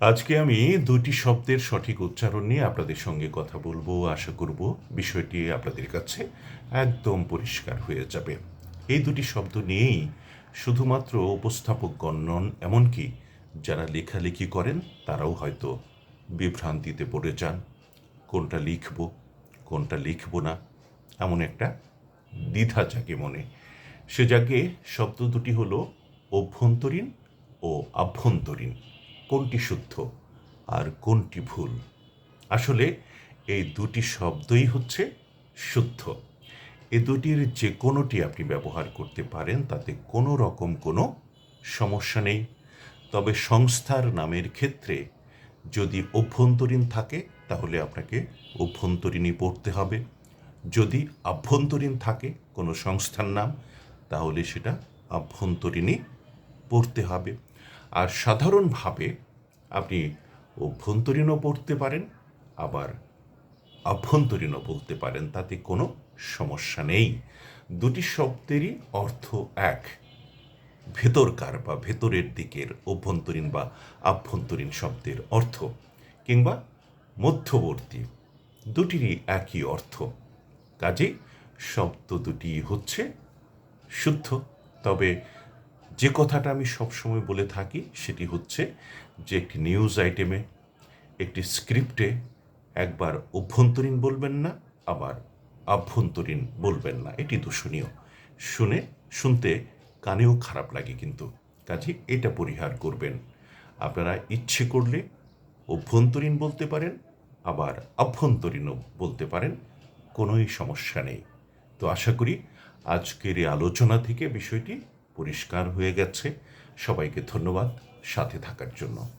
আজকে আমি দুটি শব্দের সঠিক উচ্চারণ নিয়ে আপনাদের সঙ্গে কথা বলব, আশা করব বিষয়টি আপনাদের কাছে একদম পরিষ্কার হয়ে যাবে। এই দুটি শব্দ নিয়েই শুধুমাত্র উপস্থাপকগণ নন এমনকি যারা লেখালেখি করেন, তারাও হয়তো বিভ্রান্তিতে পড়ে যান। কোনটা লিখব কোনটা লিখব না, এমন একটা দ্বিধা জাগে মনে। সে জাগে শব্দ দুটি হলো অভ্যন্তরীণ ও আভ্যন্তরীণ। কোনটি শুদ্ধ আর কোনটি ভুল? আসলে এই দুটি শব্দই হচ্ছে শুদ্ধ। এ দুটির যে কোনোটি আপনি ব্যবহার করতে পারেন, তাতে কোনো রকম কোনো সমস্যা নেই। তবে সংস্থার নামের ক্ষেত্রে যদি অভ্যন্তরীণ থাকে, তাহলে আপনাকে অভ্যন্তরীণই পড়তে হবে। যদি আভ্যন্তরীণ থাকে কোনো সংস্থার নাম, তাহলে সেটা আভ্যন্তরীণই পড়তে হবে। আর সাধারণভাবে আপনি অভ্যন্তরীণও পড়তে পারেন, আবার আভ্যন্তরীণও বলতে পারেন, তাতে কোনো সমস্যা নেই। দুটি শব্দেরই অর্থ এক, ভেতরকার বা ভেতরের দিকের অভ্যন্তরীণ বা আভ্যন্তরীণ শব্দের অর্থ, কিংবা মধ্যবর্তী দুটিরই একই অর্থ। কাজেই শব্দ দুটি হচ্ছে শুদ্ধ, তবে যে কথাটা আমি সবসময় বলে থাকি সেটি হচ্ছে যে একটি নিউজ আইটেমে একটি স্ক্রিপ্টে একবার অভ্যন্তরীণ বলবেন না, আবার আভ্যন্তরীণ বলবেন না। এটি দূষণীয়। শুনে, শুনতে কানেও খারাপ লাগে কিন্তু। কাজে এটা পরিহার করবেন। আপনারা ইচ্ছে করলে অভ্যন্তরীণ বলতে পারেন, আবার আভ্যন্তরীণও বলতে পারেন, কোনোই সমস্যা নেই। তো আশা করি আজকের এই আলোচনা থেকে বিষয়টি পরিষ্কার হয়ে গেছে। সবাইকে ধন্যবাদ সাথে থাকার জন্য।